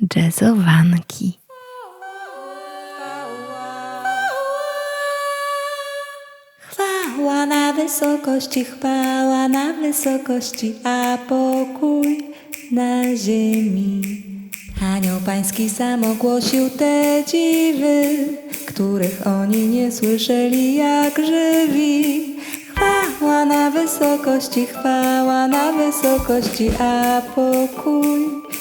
jazzowanki. Chwała na wysokości, chwała na wysokości, a pokój na ziemi. Anioł pański sam ogłosił te dziwy, których oni nie słyszeli jak żywi. Chwała na wysokości, chwała na wysokości, a pokój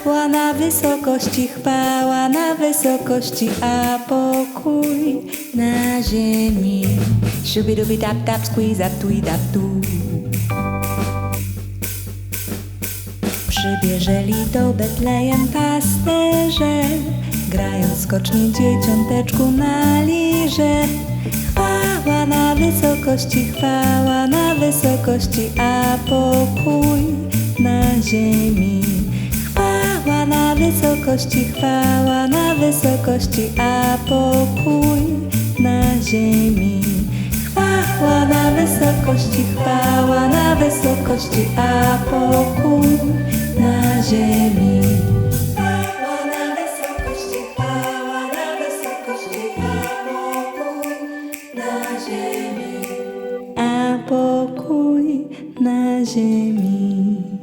Chwała na wysokości, chwała na wysokości, a pokój na ziemi. Shubidubi tap tap squeeze up tui tap tu. Przybierzeli do Betlejem pasterze, grając skocznie dzieciąteczku na lirze. Chwała na wysokości, chwała na wysokości, a pokój na ziemi wysokości chwała, na wysokości, a pokój na ziemi. Chwała na wysokości, chwała na wysokości, a pokój na ziemi. Chwała na wysokości, chwała na wysokości, na ziemi. A pokój na ziemi.